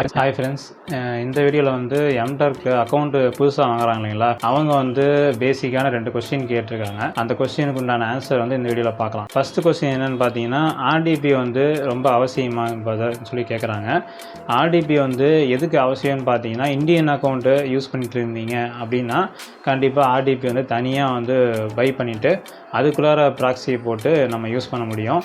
Hi friends இந்த வீடியோவில் வந்து எம்டர்க்கு அக்கௌண்ட்டு புதுசாக வாங்குறாங்க இல்லைங்களா? அவங்க வந்து பேசிக்கான ரெண்டு கொஸ்டின் கேட்டிருக்காங்க. அந்த கொஸ்டினுக்கு உண்டான ஆன்சர் வந்து இந்த வீடியோவில் பார்க்கலாம். ஃபர்ஸ்ட் கொஸ்டின் என்னென்னு பார்த்தீங்கன்னா ஆர்டிபி வந்து ரொம்ப அவசியமா என்பதை சொல்லி கேட்குறாங்க. ஆர்டிபி வந்து எதுக்கு அவசியம்னு பார்த்தீங்கன்னா இந்தியன் அக்கௌண்ட்டு யூஸ் பண்ணிட்டு இருந்தீங்க அப்படின்னா கண்டிப்பாக ஆர்டிபி வந்து தனியாக வந்து பை பண்ணிவிட்டு அதுக்குள்ளார ப்ராக்ஸியை போட்டு நம்ம யூஸ் பண்ண முடியும்.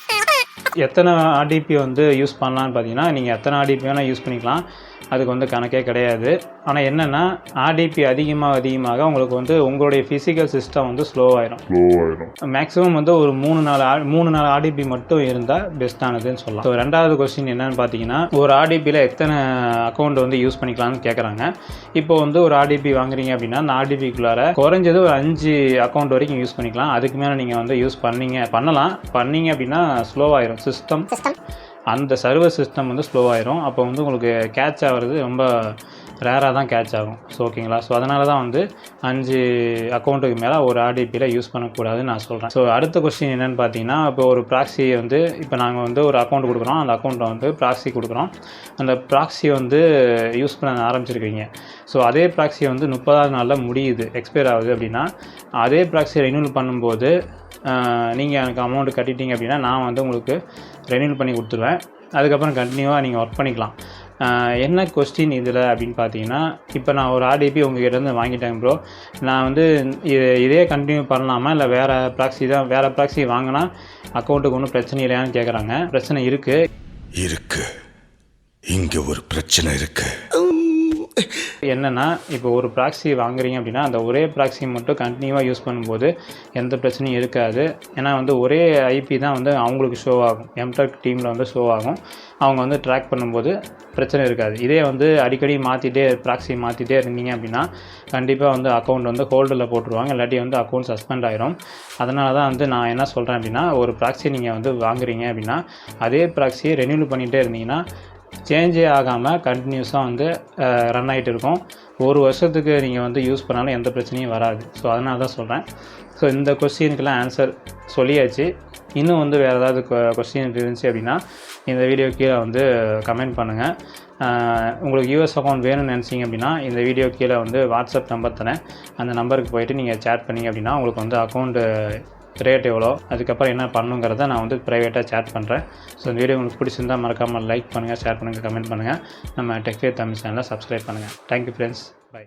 எத்தனை ஆர்டிபி வந்து யூஸ் பண்ணலான்னு பார்த்தீங்கன்னா நீங்கள் எத்தனை ஆர்டிபி வேணால் யூஸ் பண்ணிக்கலாம். அதுக்கு வந்து கணக்கே கிடையாது. ஆனால் என்னென்னா ஆர்டிபி அதிகமாக அதிகமாக உங்களுக்கு வந்து உங்களுடைய ஃபிசிக்கல் சிஸ்டம் வந்து ஸ்லோ ஆயிரும். மேக்ஸிமம் வந்து ஒரு மூணு நாலு ஆ- மூணு நாலு ஆர்டிபி மட்டும் இருந்தால் பெஸ்ட்டானதுன்னு சொல்லலாம். ஸோ ரெண்டாவது கொஸ்டின் என்னன்னு பார்த்தீங்கன்னா ஒரு ஆர்டிபியில் எத்தனை அக்கௌண்ட் வந்து யூஸ் பண்ணிக்கலாம்னு கேட்குறாங்க இப்போ வந்து ஒரு ஆர்டிபி வாங்குறீங்க அப்படின்னா அந்த ஆர்டிபிக்குள்ளார குறைஞ்சது ஒரு அஞ்சு அக்கௌண்ட் வரைக்கும் யூஸ் பண்ணிக்கலாம். அதுக்கு மேலே நீங்கள் வந்து யூஸ் பண்ணீங்க பண்ணலாம். பண்ணீங்க அப்படின்னா ஸ்லோ ஆயிரும். சிஸ்டம் அந்த சர்வர் சிஸ்டம் வந்து ஸ்லோ ஆயிரும். அப்போ வந்து உங்களுக்கு கேட்ச் ஆகிறது ரொம்ப ரேராக தான் கேட்ச் ஆகும். ஸோ ஓகேங்களா ஸோ அதனால தான் வந்து அஞ்சு அக்கௌண்ட்டுக்கு மேலே ஒரு ஆர்டிபியில் யூஸ் பண்ணக்கூடாதுன்னு நான் சொல்கிறேன் ஸோ அடுத்த கொஸ்டின் என்னென்னு பார்த்தீங்கன்னா இப்போ ஒரு ப்ராக்ஸி வந்து இப்போ நாங்கள் வந்து ஒரு அக்கௌண்ட் கொடுக்குறோம். அந்த அக்கௌண்ட்டை வந்து ப்ராக்ஸி கொடுக்குறோம். அந்த ப்ராக்ஸி வந்து யூஸ் பண்ண ஆரம்பிச்சிருக்கீங்க. ஸோ அதே ப்ராக்ஸி வந்து முப்பதாவது நாளில் முடியுது. எக்ஸ்பயர் ஆகுது அப்படின்னா அதே ப்ராக்ஸி ரெனியூல் பண்ணும்போது நீங்கள் எனக்கு அமௌண்ட் கட்டிட்டீங்க அப்படின்னா நான் வந்து உங்களுக்கு ரெனியூல் பண்ணி கொடுத்துருவேன். அதுக்கப்புறம் கண்டினியூவாக நீங்கள் ஒர்க் பண்ணிக்கலாம். என்ன கொஸ்டின் இதில் அப்படின்னு பார்த்தீங்கன்னா இப்போ நான் ஒரு ஆர்டிபி உங்ககிட்ட இருந்து வாங்கிட்டேன் ப்ரோ நான் வந்து இது- இதே கண்டினியூ பண்ணலாமா? இல்லை வேறு ப்ராக்ஸி தான் வேறு ப்ராக்ஸி வாங்கினா அக்கௌண்ட்டுக்கு ஒன்றும் பிரச்சனை இல்லையான்னு கேட்குறாங்க பிரச்சனை இருக்குது இருக்கு. இங்க ஒரு பிரச்சனை இருக்கு. என்னென்னா இப்போ ஒரு ப்ராக்ஸி வாங்குறீங்க அப்படின்னா அந்த ஒரே ப்ராக்ஸி மட்டும் கண்டினியூவாக யூஸ் பண்ணும்போது எந்த பிரச்சனையும் இருக்காது. ஏன்னா வந்து ஒரே ஐபி தான் வந்து அவங்களுக்கு ஷோ ஆகும். எம்டெக் டீமில் வந்து ஷோ ஆகும். அவங்க வந்து ட்ராக் பண்ணும்போது பிரச்சனை இருக்காது. இதே வந்து அடிக்கடி மாற்றிட்டே ப்ராக்ஸி மாற்றிட்டே இருந்தீங்க அப்படின்னா கண்டிப்பாக வந்து அக்கௌண்ட் வந்து ஹோல்டில் போட்டுருவாங்க. இல்லாட்டி வந்து அக்கௌண்ட் சஸ்பெண்ட் ஆகிரும் அதனால தான் வந்து நான் என்ன சொல்கிறேன் அப்படின்னா ஒரு ப்ராக்ஸி நீங்கள் வந்து வாங்குறீங்க அப்படின்னா அதே ப்ராக்ஸியை ரெனியூல் பண்ணிகிட்டே இருந்தீங்கன்னா சேஞ்சே ஆகாமல் கண்டினியூஸாக வந்து ரன் ஆகிட்டு இருக்கும். ஒரு வருஷத்துக்கு நீங்கள் வந்து யூஸ் பண்ணாலும் எந்த பிரச்சனையும் வராது. ஸோ அதனால தான் சொல்கிறேன் ஸோ இந்த கொஸ்டினுக்கெல்லாம் ஆன்சர் சொல்லியாச்சு. இன்னும் வந்து வேறு ஏதாவது கொஸ்டின் இருந்துச்சு அப்படின்னா இந்த வீடியோ கீழே வந்து கமெண்ட் பண்ணுங்கள் உங்களுக்கு யூஎஸ் அக்கௌண்ட் வேணும்னு நினச்சிங்க அப்படின்னா இந்த வீடியோ கீழே வந்து வாட்ஸ்அப் நம்பர் தரேன். அந்த நம்பருக்கு போயிட்டு நீங்கள் சேட் பண்ணிங்க அப்படின்னா உங்களுக்கு வந்து அக்கௌண்ட்டு ரேட் எவ்வளோ அதுக்கப்புறம் என்ன பண்ணுங்கிறத நான் வந்து ப்ரைவேட்டாக சேட் பண்ணுறேன் ஸோ இந்த வீடியோ உங்களுக்கு பிடிச்சிருந்தா மறக்காமல் லைக் பண்ணுங்கள் ஷேர் பண்ணுங்கள் கமெண்ட் பண்ணுங்கள் நம்ம டெக்வே தமிழ் சேனலை சப்ஸ்கிரைப் பண்ணுங்கள் தேங்க்யூ ஃப்ரெண்ட்ஸ் பை